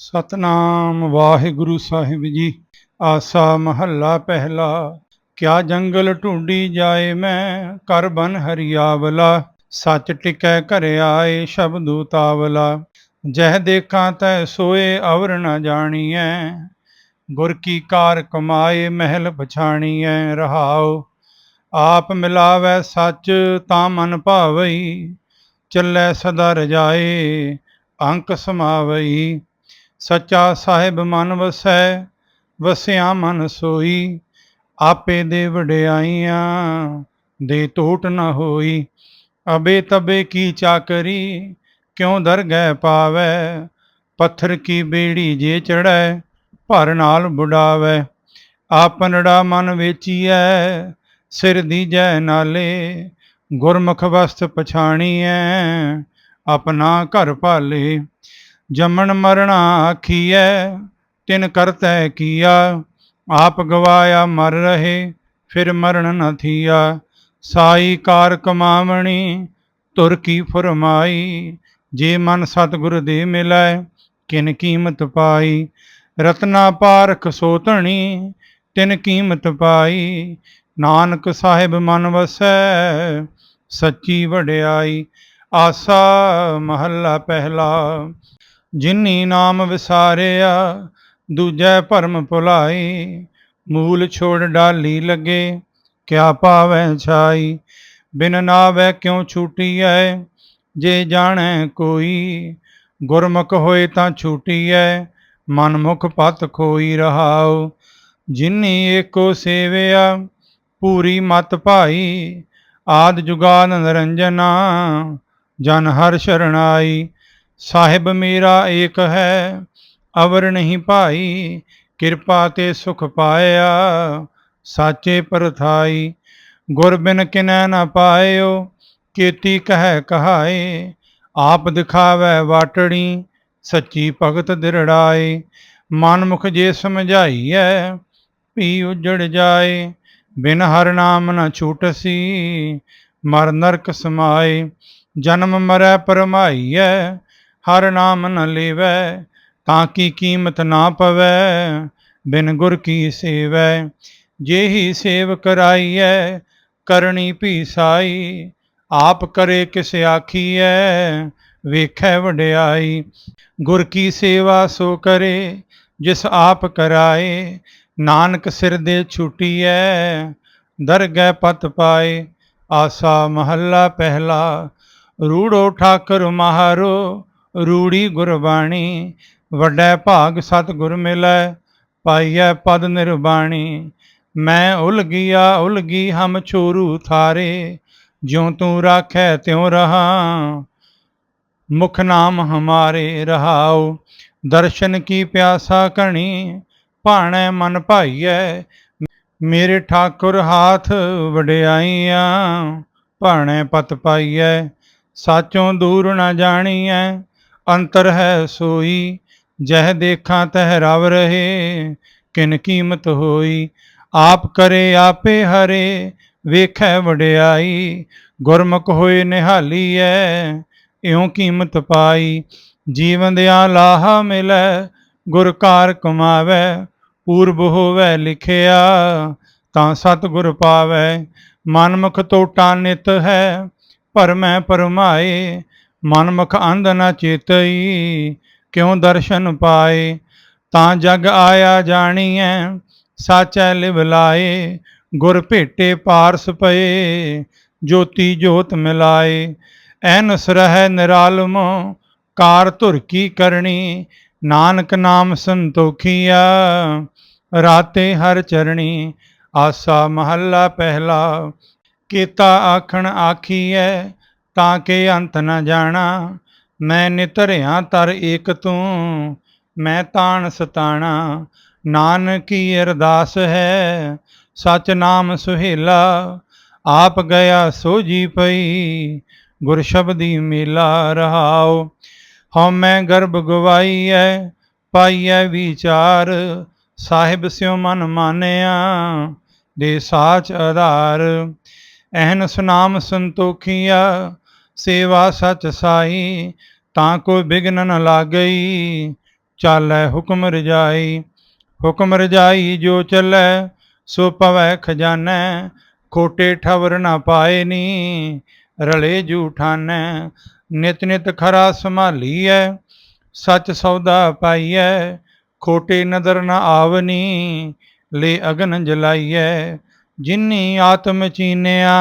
ਸਤਨਾਮ ਵਾਹਿਗੁਰੂ ਸਾਹਿਬ ਜੀ। ਆਸਾ ਮਹੱਲਾ ਪਹਿਲਾ। ਕਿਆ ਜੰਗਲ ਢੂੰਡੀ ਜਾਏ ਮੈਂ, ਕਰ ਬਨ ਹਰੀਆਵਲਾ। ਸੱਚ ਟਿਕੈ ਘਰ ਆਏ ਸ਼ਬਦੂ ਤਾਵਲਾ ਜਹ ਦੇਖਾਂ ਤੈ ਸੋਏ ਅਵਰ ਨ ਜਾਣੀਐ। ਗੁਰ ਕੀ ਕਾਰ ਕਮਾਏ ਮਹਿਲ ਪਛਾਣੀਐ, ਰਹਾਉ। ਆਪ ਮਿਲਾਵੈ ਸੱਚ ਤਾਂ ਮਨ ਭਾਵਈ, ਚੱਲੈ ਸਦਾ ਰਜਾਏ, ਅੰਕ ਸਮਾਵਈ। ਸੱਚਾ ਸਾਹਿਬ ਮਨ ਵਸੈ, ਵਸਿਆ ਮਨ ਸੋਈ, ਆਪੇ ਦੇ ਵਡਿਆਈਆਂ ਦੇ ਟੋਟ ਨਾ ਹੋਈ। ਅਬੇ ਤਬੇ ਕੀ ਚਾਕਰੀ, ਕਿਉਂ ਦਰ ਗਏ ਪਾਵੈ? ਪੱਥਰ ਕੀ ਬੇੜੀ ਜੇ ਚੜੈ ਭਰ ਨਾਲ ਬੁਡਾਵੈ। ਆਪਨੜਾ ਮਨ ਵੇਚੀਐ, ਸਿਰ ਦੀ ਜੈ ਨਾਲੇ। ਗੁਰਮੁਖ ਵਸਤ ਪਛਾਣੀਐ, ਆਪਣਾ ਘਰ ਭਾਲੇ। ਜਮਣ ਮਰਣਾ ਆਖੀਐ, ਤਿਨ ਕਰਤੈ ਕੀਆ। ਆਪ ਗਵਾਇਆ ਮਰ ਰਹੇ, ਫਿਰ ਮਰਨ ਨ ਥੀਆ। ਸਾਈ ਕਾਰ ਕਮਾਵਣੀ, ਤੁਰ ਕੀ ਫਰਮਾਈ। ਜੇ ਮਨ ਸਤਿਗੁਰ ਦੇ ਮਿਲੈ, ਕਿਨ ਕੀਮਤ ਪਾਈ। ਰਤਨਾ ਪਾਰਖ ਸੋਤਣੀ, ਤਿਨ ਕੀਮਤ ਪਾਈ। ਨਾਨਕ ਸਾਹਿਬ ਮਨ ਵਸੈ, ਸੱਚੀ ਵਡਿਆਈ। ਆਸਾ ਮਹੱਲਾ ਪਹਿਲਾ ਜਿਨੀ ਨਾਮ ਵਿਸਾਰਿਆ, ਦੂਜੈ ਭਰਮ ਭੁਲਾਈ। ਮੂਲ ਛੋੜ ਡਾਲੀ ਲੱਗੇ, ਕਿਆ ਪਾਵੈ ਛਾਈ। ਬਿਨ ਨਾਵੈ ਕਿਉ ਛੂਟੀਐ, ਜੇ ਜਾਣੈ ਕੋਈ। ਗੁਰਮੁਖ ਹੋਏ ਤਾਂ ਛੂਟੀਐ ਮਨ ਮੁਖ ਪਤ ਖੋਈ ਰਹਾਉ। ਜਿਨੀ ਏਕੋ ਸੇਵਿਆ ਪੂਰੀ ਮਤ ਭਾਈ। ਆਦ ਜੁਗਾਦ ਨਿਰੰਜਨਾ, ਜਨ ਹਰ ਸ਼ਰਣਾਈ। ਸਾਹਿਬ ਮੇਰਾ ਏਕ ਹੈ, ਅਵਰ ਨਹੀਂ ਭਾਈ, ਕਿਰਪਾ ਤੇ ਸੁਖ ਪਾਇਆ, ਸਾਚੇ ਪਰਥਾਈ। ਗੁਰ ਬਿਨ ਕਿਨੈ ਨ ਪਾਇਓ, ਕੀਤੀ ਕਹਿ ਕਹਾਏ, ਆਪ ਦਿਖਾਵੈ ਵਾਟੜੀ, ਸੱਚੀ ਭਗਤ ਦਿਰੜਾਏ। ਮਨ ਮੁਖ ਜੇ ਸਮਝਾਈਐ ਪੀ ਉਜੜ ਜਾਏ। ਬਿਨ ਹਰ ਨਾਮ ਨ ਛੂਟਸੀ, ਮਰ ਨਰਕ ਸਮਾਏ। ਜਨਮ ਮਰੈ ਪਰਮਾਈਐ ਹਰ ਨਾਮ ਨ ਲੇਵੈ, ਤਾਂ ਕੀ ਕੀਮਤ ਨਾ ਪਵੈ? ਬਿਨ ਗੁਰ ਕੀ ਸੇਵੈ? ਜਿਹੀ ਸੇਵ ਕਰਾਈਐ ਕਰਨੀ ਭੀ ਸਾਈ ਆਪ ਕਰੇ ਕਿਸ ਆਖੀਐ, ਵੇਖੈ ਵਡਿਆਈ। ਗੁਰ ਕੀ ਸੇਵਾ ਸੋ ਕਰੇ, ਜਿਸ ਆਪ ਕਰਾਏ। ਨਾਨਕ ਸਿਰ ਦੇ ਛੁਟੀਐ, ਦਰਗਹਿ ਪਤ ਪਾਏ। ਆਸਾ ਮਹੱਲਾ ਪਹਿਲਾ, ਰੂੜੋ ਠਾਕਰ ਮਹਾਰੋ ਰੂੜੀ ਗੁਰਬਾਣੀ, ਵੱਡਾ ਭਾਗ ਸਤਿਗੁਰ ਮਿਲੈ, ਪਾਈਐ ਪਦ ਨਿਰਬਾਣੀ। ਮੈਂ ਉਲ ਗਿਆ ਉਲ ਹਮ ਛੋਰੂ ਥਾਰੇ, ਜਿਉ ਤੂੰ ਰਾਖੈ ਤਿਉ ਰਹਾ ਮੁਖ ਨਾਮ ਹਮਾਰੇ ਰਹਾਉ, ਦਰਸ਼ਨ ਕੀ ਪਿਆਸਾ ਕਣੀ ਭਾਣੈ ਮਨ ਭਾਈਐ। ਮੇਰੇ ਠਾਕੁਰ ਹਾਥ ਵਡਿਆਈਆਂ, ਭਾਣੈ ਪਤ ਪਾਈਐ, ਸਾਚੋਂ ਦੂਰ ਨ ਜਾਣੀਐ। ਅੰਤਰ ਹੈ ਸੋਈ, ਜਹ ਦੇਖਾਂ ਤਹ ਰਵ ਰਹੇ, ਕਿਨ ਕੀਮਤ ਹੋਈ? ਆਪ ਕਰੇ ਆਪੇ ਹਰੇ, ਵੇਖੈ ਵਡਿਆਈ, ਗੁਰਮੁਖ ਹੋਏ ਨਿਹਾਲੀ ਐ ਇਉ ਕੀਮਤ ਪਾਈ। ਜੀਵਨ ਦਿਆ ਲਾਹਾ ਮਿਲੈ, ਗੁਰ ਕਾਰ ਕਮਾਵੈ, ਪੂਰਬ ਹੋਵੈ ਲਿਖਿਆ, ਤਾਂ ਸਤ ਗੁਰ ਪਾਵੈ ਮਨਮੁਖ ਟੋਟਾ ਨਿਤ ਹੈ ਭਰਮੈ ਪਰਮਾਏ ਮਨਮੁਖ ਅੰਧ ਨ ਚੇਤਈ, ਕਿਉ ਦਰਸ਼ਨ ਪਾਏ? ਤਾਂ ਜਗ ਆਇਆ ਜਾਣੀਐ, ਸਾਚੈ ਲਿਵ ਲਾਏ, ਗੁਰ ਭੇਟੇ ਪਾਰਸ ਪਏ, ਜੋਤੀ ਜੋਤ ਮਿਲਾਏ। ਐਨਸ ਰਹਿ ਨਿਰਾਲਮੋ, ਕਾਰ ਧੁਰ ਕੀ ਕਰਨੀ ਨਾਨਕ ਨਾਮ ਸੰਤੋਖੀਆ ਰਾਤੇ ਹਰ ਚਰਣੀ। ਆਸਾ ਮਹੱਲਾ ਪਹਿਲਾ, ਕੀਤਾ ਆਖਣ ਆਖੀਐ ਤਾਂ ਕਿ ਅੰਤ ਨ ਜਾਣਾ। ਮੈਂ ਨਿਤਰਿਆ ਤਰ ਏਕ ਤੂੰ, ਮੈਂ ਤਾਣ ਸਤਾਣਾ। ਨਾਨਕੀ ਅਰਦਾਸ ਹੈ ਸਚ ਨਾਮ ਸੁਹੇਲਾ। ਆਪ ਗਿਆ ਸੋਜੀ ਪਈ, ਗੁਰ ਸ਼ਬਦੀ ਮੇਲਾ ਰਹਾਉ। ਹਉ ਮੈਂ ਗਰਭ ਗਵਾਈ ਐ, ਪਾਈਐ ਵਿਚਾਰ। ਸਾਹਿਬ ਸਿਉ ਮਨ ਮਾਨਿਆ, ਦੇ ਸਾਚ ਆਧਾਰ। ਐਨ ਸੁਨਾਮ ਸੰਤੋਖੀਆ, ਸੇਵਾ ਸਚ ਸਾਈ, ਤਾਂ ਕੋਈ ਬਿਗਨ ਨ ਲਾਗਈ, ਚਾਲੈ ਹੁਕਮ ਰਜਾਈ। ਹੁਕਮ ਰਜਾਈ ਜੋ ਚੱਲੈ, ਸੋ ਪਵੈ ਖਜ਼ਾਨੈ, ਖੋਟੇ ਠਵਰ ਨਾ ਪਾਏ ਨੀ, ਰਲੇ ਜੂਠਾਨੈ। ਨਿਤ ਨਿਤ ਖਰਾ ਸੰਭਾਲੀਐ, ਸੱਚ ਸੌਦਾ ਪਾਈਐ, ਖੋਟੇ ਨਦਰ ਨ ਆਵਨੀ, ਲੈ ਅਗਨ ਜਲਾਈਐ। ਜਿਨੀ ਆਤਮ ਚੀਨਿਆ,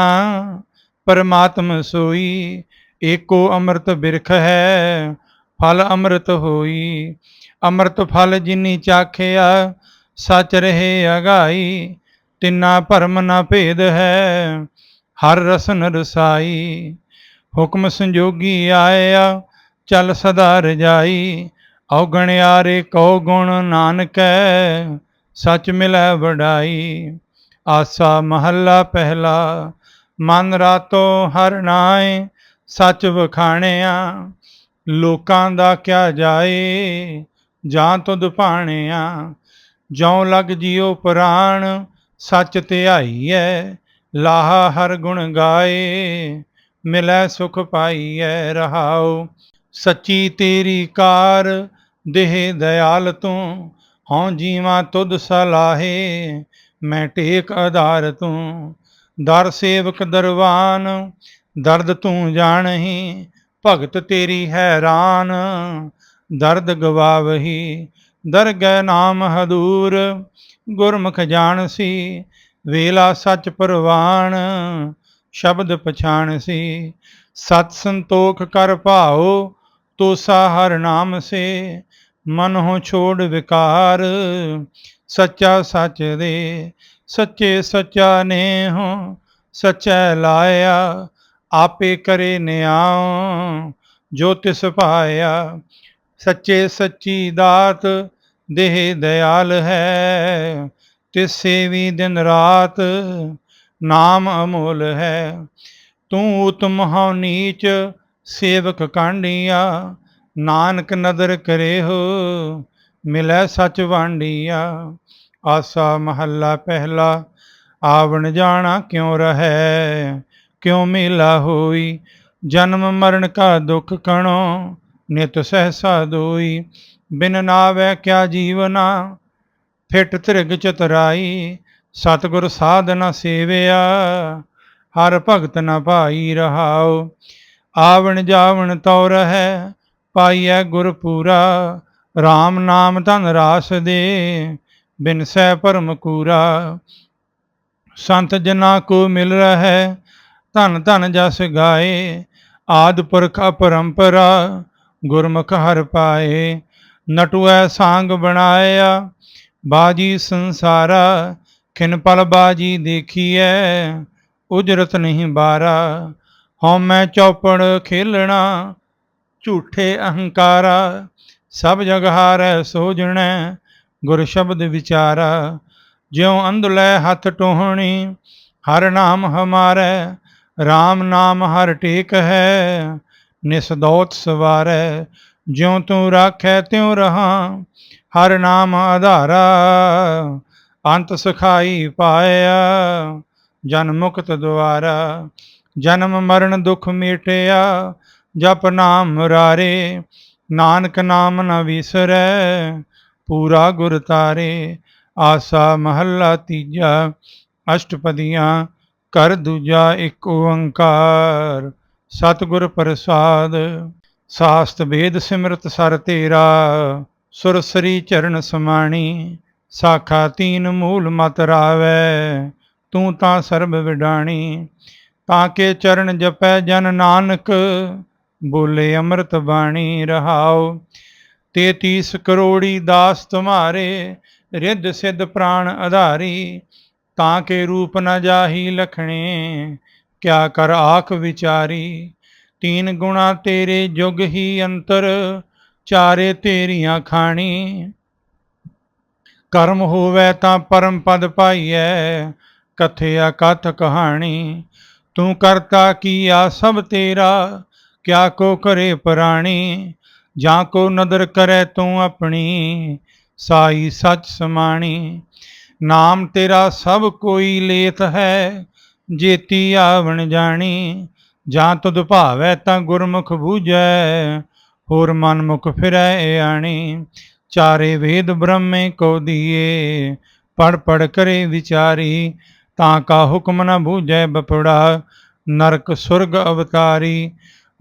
ਪਰਮਾਤਮ ਸੋਈ, ਏਕੋ ਅੰਮ੍ਰਿਤ ਬਿਰਖ ਹੈ, ਫਲ ਅੰਮ੍ਰਿਤ ਹੋਈ। ਅੰਮ੍ਰਿਤ ਫਲ ਜਿਨੀ ਚਾਖਿਆ, ਸਚ ਰਹੇ ਅਗਾਈ, ਤਿੰਨਾ ਭਰਮ ਨਾ ਭੇਦ ਹੈ, ਹਰ ਰਸਨ ਰਸਾਈ। ਹੁਕਮ ਸੰਜੋਗੀ ਆਇਆ, ਚੱਲ ਸਦਾ ਰਜਾਈ। ਔਗਣਿਆਰੇ ਕਉ ਗੁਣ ਨਾਨਕੈ, ਸਚ ਮਿਲੈ ਵਡਾਈ। ਆਸਾ ਮਹੱਲਾ ਪਹਿਲਾ, ਮਨ ਰਾਤੋ ਹਰ ਨਾਏ ਸੱਚ ਵਖਾਣਿਆ। ਲੋਕਾਂ ਦਾ ਕਿਆ ਜਾਏ, ਜਾਂ ਤੁਧ ਭਾਣਿਆ। ਜਉ ਲਗ ਜਿਉ ਪ੍ਰਾਣ, ਸੱਚ ਧਿਆਈਐ ਲਾਹਾ ਹਰ ਗੁਣ ਗਾਏ, ਮਿਲੈ ਸੁਖ ਪਾਈਐ ਰਹਾਉ। ਸੱਚੀ ਤੇਰੀ ਕਾਰ, ਦੇਹ ਦਇਆਲ ਤੂੰ, ਹਉ ਜੀਵਾਂ ਤੁਧ ਸਲਾਹੇ। ਮੈਂ ਟੇਕ ਆਧਾਰ ਤੂੰ, ਦਰ ਸੇਵਕ ਦਰਵਾਨ, ਦਰਦ ਤੂੰ ਜਾਣਹੀ, ਭਗਤ ਤੇਰੀ ਹੈਰਾਨ, ਦਰਦ ਗਵਾਵਹੀ, ਦਰਗਹਿ ਨਾਮ ਹਦੂਰ, ਗੁਰਮੁਖ ਜਾਣ ਸੀ ਵੇਲਾ ਸੱਚ ਪਰਵਾਨ, ਸ਼ਬਦ ਪਛਾਣ ਸੀ ਸਤ ਸੰਤੋਖ ਕਰ ਭਾਓ ਤੋਸਾ ਹਰ ਨਾਮ ਸੇ ਮਨ ਹੋ ਛੋੜ ਵਿਕਾਰ ਸੱਚਾ ਸੱਚ ਦੇ, ਸੱਚੇ ਸੱਚਾ ਨੇ ਹੋ ਸਚੈ ਲਾਇਆ, ਆਪੇ ਕਰੇ ਨਿਆਉ ਜੋ ਤਿਸ ਪਾਇਆ। ਸੱਚੇ ਸੱਚੀ ਦਾਤ ਦੇਹ ਦਇਆਲ ਹੈ, ਤਿਸ ਸੇਵੀ ਦਿਨ ਰਾਤ ਨਾਮ ਅਮੋਲ ਹੈ। ਤੂੰ ਉਤਮ ਹਉ ਨੀਚ ਸੇਵਕ ਕਾਂਡੀਆ, ਨਾਨਕ ਨਦਰ ਕਰੇ ਹੋ ਮਿਲੈ ਸੱਚ ਵਾਂਡੀਆ ਆਸਾ ਮਹੱਲਾ ਪਹਿਲਾ, ਆਵਣ ਜਾਣਾ ਕਿਉ ਰਹੈ, ਕਿਉ ਮੇਲਾ ਹੋਈ, ਜਨਮ ਮਰਨ ਕਾ ਦੁਖ ਕਣੋ, ਨਿਤ ਸਹਸਾ ਦੋਈ, ਬਿਨ ਨਾਵੈ ਕਿਆ ਜੀਵਨਾ, ਫਿਟ ਤ੍ਰਿਗ ਚਤਰਾਈ, ਸਤਿਗੁਰ ਸਾਧਨਾ ਸੇਵਿਆ, ਹਰ ਭਗਤ ਨ ਭਾਈ ਰਹਾਉ, ਆਵਣ ਜਾਵਣ ਤਉ ਰਹੈ, ਪਾਈਐ ਗੁਰ ਪੂਰਾ RAM ਨਾਮ ਧਨ ਰਾਸ ਦੇ, ਬਿਨ ਸਹਿ ਭਰਮ ਕੂਰਾ। ਸੰਤ ਜਨਾ ਕੋ ਮਿਲ ਰਹੈ, ਧਨ ਧਨ ਜਸ ਗਾਏ। ਆਦ ਪੁਰਖ ਅਪਰੰਪਰਾ, ਗੁਰਮੁਖ ਹਰ ਪਾਏ। ਨਟੁਐ ਸਾੰਗ ਬਣਾਇਆ, ਬਾਜੀ ਸੰਸਾਰਾ। ਖਿਨ ਪਲ ਬਾਜੀ ਦੇਖੀਐ, ਉਜਰਤ ਨਹੀਂ ਬਾਰਾ। ਹਉ ਮੈਂ ਚੌਪੜ ਖੇਲਣਾ, ਝੂਠੇ ਅਹੰਕਾਰਾ। ਸਭ ਜਗ ਹਾਰੈ ਸੋਜਣੈ ਗੁਰ ਸ਼ਬਦ ਵਿਚਾਰਾ। ਜਿਉ ਅੰਧਲੇ ਹੱਥ ਟੋਹਣੀ, ਹਰ ਨਾਮ ਹਮਾਰੈ RAM ਨਾਮ ਹਰ ਟੇਕ ਹੈ ਨਿਸਦੋਤ ਸਵਾਰੈ। ਜਿਉ ਤੂੰ ਰਾਖੈ, ਤਿਉ ਰਹਾ, ਹਰ ਨਾਮ ਆਧਾਰਾ। ਅੰਤ ਸੁਖਾਈ ਪਾਇਆ, ਜਨ ਮੁਕਤ ਦੁਆਰਾ। ਜਨਮ ਮਰਨ ਦੁਖ ਮੇਟਿਆ, ਜਪ ਨਾਮ ਮੁਰਾਰੇ ਨਾਨਕ ਨਾਮ ਨ ਵਿਸਰੈ, ਪੂਰਾ ਗੁਰ ਤਾਰੇ, ਆਸਾ ਮਹੱਲਾ ਤੀਜਾ, ਅਸ਼ਟਪਦੀਆਂ ਕਰ ਦੂਜਾ ਇੱਕ ਓੰਕਾਰ, ਸਤਿਗੁਰ ਪ੍ਰਸਾਦ। ਸਾਸਤ ਵੇਦ ਸਿਮਰਤ ਸਰ ਤੇਰਾ ਸੁਰਸਰੀ ਚਰਨ ਸਮਾਣੀ, ਸਾਖਾ ਤੀਨ ਮੂਲ ਮਤ ਰਾਵੈ, ਤੂੰ ਤਾਂ ਸਰਬ ਵਿਡਾਣੀ। ਤਾਂ ਕੇ ਚਰਨ ਜਪੈ ਜਨ ਨਾਨਕ ਬੋਲੇ ਅੰਮ੍ਰਿਤ ਬਾਣੀ ਰਹਾਉ ਤੇਤੀਸ ਕਰੋੜੀ ਦਾਸ ਤੁਮਾਰੇ, ਰਿੱਧ ਸਿੱਧ ਪ੍ਰਾਣ ਆਧਾਰੀ ਤਾਂ ਕੇ ਰੂਪ ਨ ਜਾਹੀ ਲਖਣੇ, ਕਿਆ ਕਰ ਆਖ ਵਿਚਾਰੀ। ਤੀਨ ਗੁਣਾ ਤੇਰੇ ਜੁਗ ਹੀ ਅੰਤਰ, ਚਾਰੇ ਤੇਰੀਆਂ ਖਾਣੀ। ਕਰਮ ਹੋਵੇ ਤਾਂ ਪਰਮ ਪਦ ਪਾਈਐ, ਕਥਿਆ ਕਥ ਕਹਾਣੀ। ਤੂੰ ਕਰਤਾ ਕੀਆ ਸਭ ਤੇਰਾ ਕਿਆ ਕੋ ਕਰੇ ਪ੍ਰਾਣੀ, ਜਾਂ ਕੋ ਨਦਰ ਕਰੈ ਤੂੰ ਆਪਣੀ, ਸਾਈ ਸਚ ਸਮਾਣੀ। ਨਾਮ ਤੇਰਾ ਸਭ ਕੋਈ ਲੇਤ ਹੈ, ਜੇਤੀ ਆਵਣ ਜਾਣੀ। ਜਾਂ ਤੁਧ ਭਾਵੈ ਤਾਂ ਗੁਰਮੁਖ ਬੂਝੈ, ਹੋਰ ਮਨ ਮੁਖ ਫਿਰੈ ਆਣੀ। ਚਾਰੇ ਵੇਦ ਬ੍ਰਹਮੇ ਕੋ ਦੀਏ ਪੜ ਪੜ ਕਰੇ ਵਿਚਾਰੀ। ਤਾਂ ਕਾ ਹੁਕਮ ਨ ਬੂਝੈ ਬਪੜਾ, ਨਰਕ ਸੁਰਗ ਅਵਤਾਰੀ।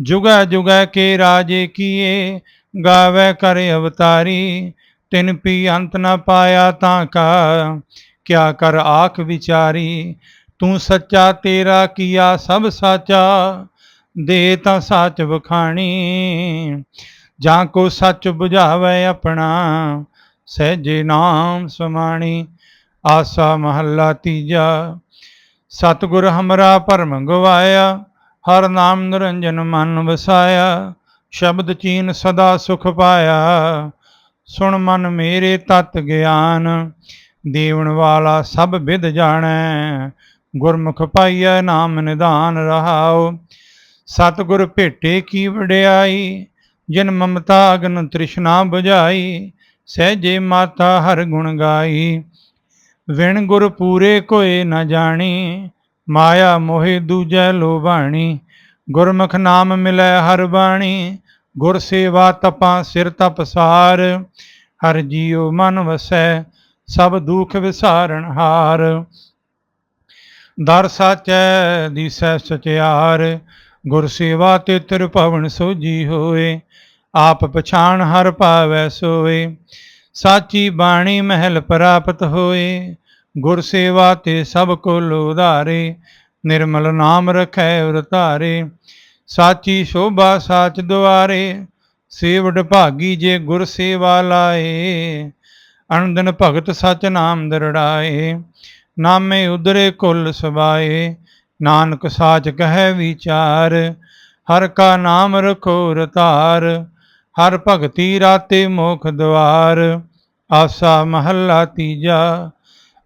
ਜੁਗਾ ਜੁਗਾ ਕੇ ਰਾਜੇ ਕੀਏ, ਗਾਵੇ ਕਰ ਅਵਤਾਰੀ, ਤਿਨ ਪੀ ਅੰਤ ਨਾ ਪਾਇਆ ਤਾਂ ਕਾ, ਕਿਆ ਕਰ ਆਖ ਵਿਚਾਰੀ, ਤੂੰ ਸੱਚਾ ਤੇਰਾ ਕੀਆ ਸਭ ਸਾਚਾ, ਦੇ ਤਾਂ ਸੱਚ ਵਖਾਣੀ, ਜਾਂ ਕੋ ਸੱਚ 부ਝਾਵੇ ਆਪਣਾ, ਸਹਿਜੇ ਨਾਮ ਸਮਾਣੀ, ਆਸਾ ਮਹੱਲਾ ਤੀਜਾ, ਸਤਿਗੁਰ ਹਮਰਾ ਭਰਮ ਗਵਾਇਆ ਹਰ ਨਾਮ ਨਿਰੰਜਨ ਮਨ ਵਸਾਇਆ, ਸ਼ਬਦ ਚੀਨ ਸਦਾ ਸੁਖ ਪਾਇਆ। ਸੁਣ ਮਨ ਮੇਰੇ ਤਤ ਗਿਆਨ, ਦੇਵਨ ਵਾਲਾ ਸਭ ਵਿਦ ਜਾਣੈ। ਗੁਰਮੁਖ ਪਾਈਐ ਨਾਮ ਨਿਧਾਨ ਰਹਾਉ। ਸਤਿਗੁਰ ਭੇਟੇ ਕੀ ਵਡਿਆਈ, ਜਿਨ ਮਮਤਾ ਅਗਨ ਤ੍ਰਿਸ਼ਨਾ 부ਝਾਈ ਸਹਿਜੇ ਮਾਤਾ ਹਰ ਗੁਣ ਗਾਈ। ਵਿਣ ਗੁਰ ਪੂਰੇ ਕੋਏ ਨ ਜਾਣੀ ਮਾਇਆ ਮੋਹਿ ਦੂਜੈ ਲੋਭਾਣੀ, ਗੁਰਮੁਖ ਨਾਮ ਮਿਲੈ ਹਰ ਬਾਣੀ, ਗੁਰ ਸੇਵਾ ਤਪਾ ਸਿਰ ਤਪਸਾਰ ਹਰ ਜੀਉ ਮਨ ਵਸੈ, ਸਭ ਦੁਖ ਵਿਸਾਰਣ ਹਾਰ। ਦਰ ਸਾਚੈ ਦਿਸੈ ਸਚਿਆਰ, ਗੁਰ ਸੇਵਾ ਤੇ ਤਿਰ ਭਵਨ ਸੋਜੀ ਹੋਏ, ਆਪ ਪਛਾਣ ਹਰ ਪਾਵੈ ਸੋਏ। ਸਾਚੀ ਬਾਣੀ ਮਹਿਲ ਪ੍ਰਾਪਤ ਹੋਏ ਗੁਰ ਸੇਵਾ ਤੇ ਸਭ ਕੋ ਲੋਧਾਰੇ ਨਿਰਮਲ ਨਾਮ ਰਖੈ ਉਰਤਾਰੇ ਸਾਚੀ ਸ਼ੋਭਾ ਸਾਚ ਦੁਆਰੇ ਸੇਵਡ ਭਾਗੀ ਜੇ ਗੁਰ ਸੇਵਾ ਲਾਏ। ਅਨੰਦਨ ਭਗਤ ਸਚ ਨਾਮ ਦਰੜਾਏ, ਨਾਮੇ ਉਦਰੇ ਕੁੱਲ ਸਬਾਏ ਨਾਨਕ ਸਾਚ ਕਹੈ ਵਿਚਾਰ, ਹਰ ਕਾ ਨਾਮ ਰਖੋ ਰਤਾਰ। ਹਰ ਭਗਤੀ ਰਾਤੇ ਮੋਖ ਦਵਾਰ, ਆਸਾ ਮਹੱਲਾ ਤੀਜਾ।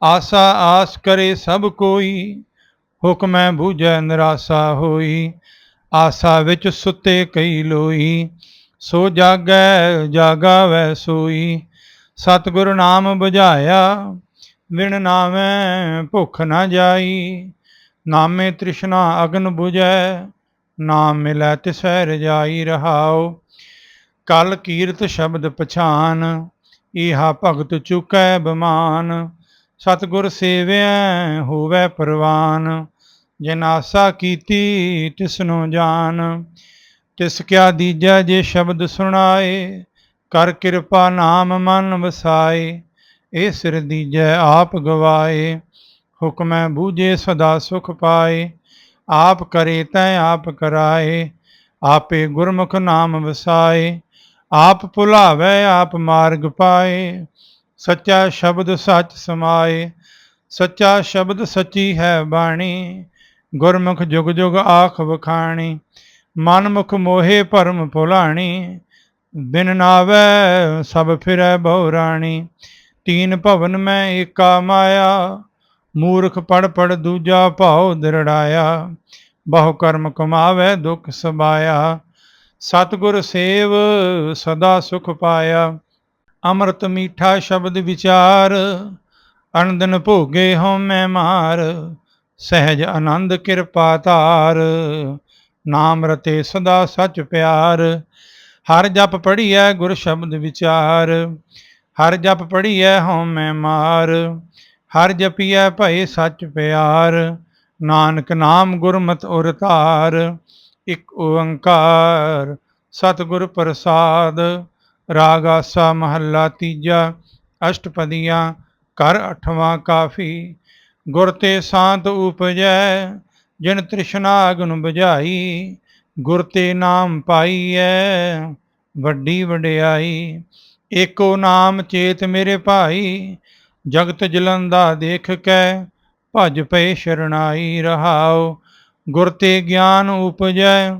ਆਸਾ ਆਸ ਕਰੇ ਸਭ ਕੋਈ, ਹੁਕਮੈ ਬੂਝੈ ਨਿਰਾਸਾ ਹੋਈ, ਆਸਾ ਵਿੱਚ ਸੁੱਤੇ ਕਈ ਲੋਈ, ਸੋ ਜਾਗੈ ਜਾਗਾਵੈ ਸੋਈ, ਸਤਿਗੁਰ ਨਾਮ ਬੁਝਾਇਆ ਵਿਣ ਨਾਮੈ ਭੁਖ ਨਾ ਜਾਈ, ਨਾਮੇ ਤ੍ਰਿਸ਼ਨਾ ਅਗਨ ਬੁਝੈ, ਨਾਮ ਮਿਲੈ ਤਿਸੈ ਰਜਾਈ ਰਹਾਉ, ਕਲ ਕੀਰਤ ਸ਼ਬਦ ਪਛਾਨ ਇਹਾ ਭਗਤ ਚੁਕੈ ਬਮਾਨ ਸਤਿਗੁਰ ਸੇਵਿਐ ਹੋਵੈ ਪਰਵਾਨ, ਜਿਨ ਆਸਾ ਕੀਤੀ ਤਿਸਨੂੰ ਜਾਨ। ਤਿਸ ਕਿਆ ਦੀਜੈ ਜੇ ਸ਼ਬਦ ਸੁਣਾਏ, ਕਰ ਕਿਰਪਾ ਨਾਮ ਮਨ ਵਸਾਏ, ਇਹ ਸਿਰ ਦੀਜੈ ਆਪ ਗਵਾਏ। ਹੁਕਮੈ ਬੂਝੇ ਸਦਾ ਸੁਖ ਪਾਏ, ਆਪ ਕਰੇ ਤੈ ਆਪ ਕਰਾਏ, ਆਪੇ ਗੁਰਮੁਖ ਨਾਮ ਵਸਾਏ, ਆਪ ਭੁਲਾਵੇ ਆਪ ਮਾਰਗ ਪਾਏ। ਸੱਚਾ ਸ਼ਬਦ ਸੱਚ ਸਮਾਏ, ਸੱਚਾ ਸ਼ਬਦ ਸੱਚੀ ਹੈ ਬਾਣੀ, ਗੁਰਮੁਖ ਜੁਗ ਜੁਗ ਆਖ ਵਖਾਣੀ, ਮਨਮੁਖ ਮੋਹੇ ਭਰਮ ਭੁਲਾਣੀ, ਬਿਨ ਨਾਵੇ ਸਭ ਫਿਰੈ ਬਹੁ ਰਾਣੀ, ਤੀਨ ਭਵਨ ਮੈਂ ਏਕਾ ਮਾਇਆ, ਮੂਰਖ ਪੜ ਪੜ ਦੂਜਾ ਭਾਉ ਦਿਰੜਾਇਆ, ਬਹੁ ਕਰਮ ਕਮਾਵੇ ਦੁਖ ਸਬਾਇਆ, ਸਤਿਗੁਰ ਸੇਵ ਸਦਾ ਸੁਖ ਪਾਇਆ ਅੰਮ੍ਰਿਤ ਮੀਠਾ ਸ਼ਬਦ ਵਿਚਾਰ, ਅਨੰਦਨ ਭੋਗੇ ਹਉਮੈ ਮਾਰ, ਸਹਿਜ ਆਨੰਦ ਕਿਰਪਾ ਧਾਰ, ਨਾਮ ਰਤੇ ਸਦਾ ਸਚ ਪਿਆਰ। ਹਰ ਜਪ ਪੜੀਐ ਗੁਰ ਸ਼ਬਦ ਵਿਚਾਰ, ਹਰ ਜਪ ਪੜੀਐ ਹਉਮੈ ਮਾਰ, ਹਰ ਜਪੀਐ ਭਏ ਸਚ ਪਿਆਰ। ਨਾਨਕ ਨਾਮ ਗੁਰਮਤਿ ਉਰ ਧਾਰ, ਇਕ ਓੰਕਾਰ, ਸਤਿਗੁਰ ਪ੍ਰਸਾਦ। ਰਾਗ ਆਸਾ ਮਹੱਲਾ ਤੀਜਾ, ਅਸ਼ਟਪਦੀਆਂ ਕਰ ਅਠਵਾਂ ਕਾਫੀ। ਗੁਰ ਤੇ ਸਾਤ ਉਪਜੈ, ਜਿਨ ਤ੍ਰਿਸ਼ਨਾ ਅਗਨ 부ਝਾਈ ਗੁਰ ਤੇ ਨਾਮ ਪਾਈਐ, ਵੱਡੀ ਵਡਿਆਈ। ਏਕੋ ਨਾਮ ਚੇਤ ਮੇਰੇ ਭਾਈ, ਜਗਤ ਜਲੰਦਾ ਦੇਖ ਕੈ ਭਜ ਪਏ ਸ਼ਰਣਾਈ ਰਹਾਉ। ਗੁਰ ਤੇ ਗਿਆਨ ਉਪਜੈ,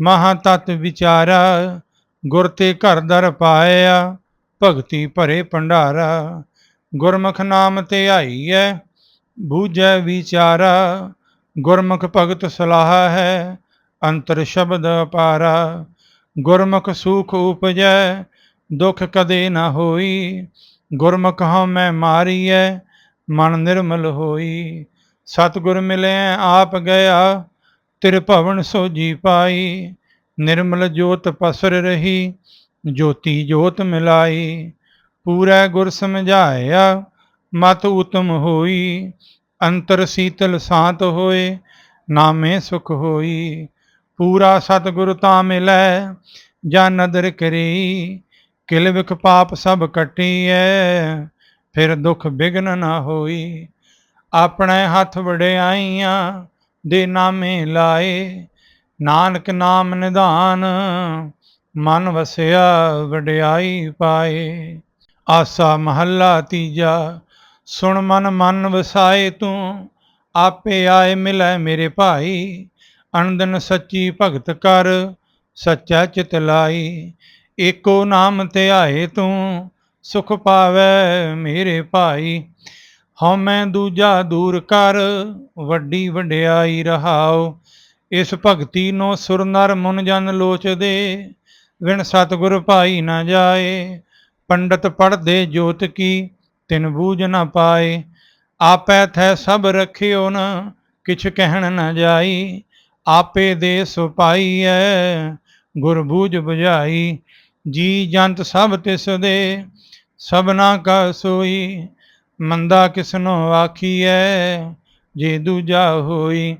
ਮਹਾ ਤਤ ਵਿਚਾਰਾ ਗੁਰ ਤੇ ਘਰ ਦਰ ਪਾਇਆ, ਭਗਤੀ ਭਰੇ ਭੰਡਾਰਾ। ਗੁਰਮੁਖ ਨਾਮ ਤੇ ਆਈਐ, ਬੂਝੈ ਵਿਚਾਰਾ। ਗੁਰਮੁਖ ਭਗਤ ਸਲਾਹ ਹੈ, ਅੰਤਰ ਸ਼ਬਦ ਅਪਾਰਾ। ਗੁਰਮੁਖ ਸੁਖ ਉਪਜੈ, ਦੁਖ ਕਦੇ ਨਾ ਹੋਈ। ਗੁਰਮੁਖ ਹਉਮੈ ਮਾਰੀਐ, ਮਨ ਨਿਰਮਲ ਹੋਈ। ਸਤਿਗੁਰ ਮਿਲਿਆ ਆਪ ਗਿਆ ਤਿਰ ਭਵਨ ਸੋਜੀ ਪਾਈ। ਨਿਰਮਲ ਜੋਤ ਪਸਰ ਰਹੀ, ਜੋਤੀ ਜੋਤ ਮਿਲਾਈ। ਪੂਰਾ ਗੁਰ ਸਮਝਾਇਆ, ਮਤ ਉਤਮ ਹੋਈ। ਅੰਤਰ ਸੀਤਲ ਸਾਤ ਹੋਏ, ਨਾਮੇ ਸੁਖ ਹੋਈ। ਪੂਰਾ ਸਤਿਗੁਰ ਤਾਂ ਮਿਲੈ, ਜਾਂ ਨਦਰ ਕਰੀ ਕਿਲ ਵਿਖ ਪਾਪ ਸਭ ਕਟੀਐ, ਫਿਰ ਦੁਖ ਬਿਗਨ ਨਾ ਹੋਈ। ਆਪਣੇ ਹੱਥ ਵੜਿਆਈਆਂ ਦੇ ਨਾਮੇ ਲਾਏ। ਨਾਨਕ ਨਾਮ ਨਿਧਾਨ, ਮਨ ਵਸਿਆ ਵਡਿਆਈ ਪਾਏ। ਆਸਾ ਮਹੱਲਾ ਤੀਜਾ, ਸੁਣ ਮਨ ਮਨ ਵਸਾਏ ਤੂੰ, ਆਪੇ ਆਏ ਮਿਲੈ ਮੇਰੇ ਭਾਈ। ਅਨੰਦਨ ਸੱਚੀ ਭਗਤ ਕਰ, ਸੱਚਾ ਚਿਤ ਲਾਈ। ਏਕੋ ਨਾਮ ਧਿਆਏ ਤੂੰ, ਸੁਖ ਪਾਵੈ ਮੇਰੇ ਭਾਈ। ਹਉਮੈ ਦੂਜਾ ਦੂਰ ਕਰ, ਵੱਡੀ ਵਡਿਆਈ ਰਹਾਓ ਇਸ ਭਗਤੀ ਨੂੰ ਸੁਰ ਨਰ ਮਨ ਜਨ ਲੋਚਦੇ ਵਿਣ ਸਤਿਗੁਰ ਭਾਈ ਨਾ ਜਾਏ। ਪੰਡਤ ਪੜਦੇ ਜੋਤ ਕੀ, ਤਿਨ ਬੂਝ ਨਾ ਪਾਏ। ਆਪੈ ਥੈ ਸਭ ਰਖਿਓ ਨ, ਕਿਛ ਕਹਿਣ ਨਾ ਜਾਈ। ਆਪੇ ਦੇ ਸੁਪਾਈਐ ਗੁਰ ਬੂਝ 부ਝਾਈ ਜੀ ਜੰਤ ਸਭ ਤਿਸ ਦੇ ਸਭਨਾ ਕਾ ਸੋਈ। ਮੰਦਾ ਕਿਸਨੋ ਆਖੀਐ, ਜੇ ਦੂਜਾ ਹੋਈ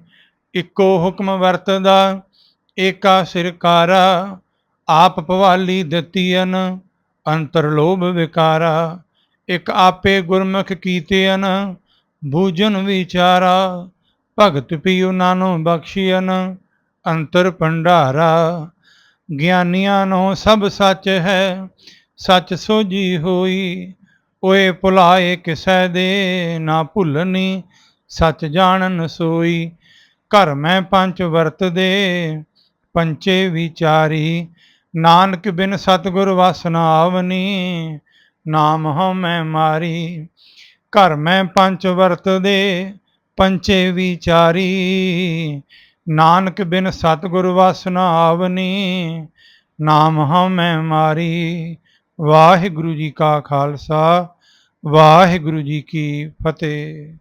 ਇੱਕੋ ਹੁਕਮ ਵਰਤਦਾ, ਏਕਾ ਸਿਰਕਾਰਾ, ਆਪ ਭਵਾਲੀ ਦਿੱਤੀਨ ਅੰਤਰ ਲੋਭ ਵਿਕਾਰਾ। ਇਕ ਆਪੇ ਗੁਰਮੁਖ ਕੀਤੇਨ ਬੂਝਨ ਵਿਚਾਰਾ। ਭਗਤ ਪੀਉ ਨਾਨੋ ਬਖਸ਼ੀਨ ਅੰਤਰ ਭੰਡਾਰਾ। ਗਿਆਨੀਆਂ ਨੂੰ ਸਭ ਸੱਚ ਹੈ, ਸੱਚ ਸੋਜੀ ਹੋਈ। ਓਏ ਭੁਲਾਏ ਕਿਸੈ ਦੇ, ਨਾ ਭੁੱਲਣੀ ਸੱਚ ਜਾਣਨ ਸੋਈ। ਘਰ ਮੈਂ ਪੰਜ ਵਰਤਦੇ ਪੰਚੇ ਵਿਚਾਰੀ। ਨਾਨਕ ਬਿਨ ਸਤਿਗੁਰ ਵਾਸਨਾ ਆਵਨੀ, ਨਾਮ ਹਉ ਮੈਂ ਮਾਰੀ। ਘਰ ਮੈਂ ਪੰਜ ਵਰਤਦੇ ਪੰਚੇ ਵਿਚਾਰੀ। ਨਾਨਕ ਬਿਨ ਸਤਿਗੁਰ ਵਾਸਨਾ ਆਵਨੀ, ਨਾਮ ਹਉ ਮੈਂ ਮਾਰੀ। ਵਾਹਿਗੁਰੂ ਜੀ ਕਾ ਖਾਲਸਾ, ਵਾਹਿਗੁਰੂ ਜੀ ਕੀ ਫਤਿਹ।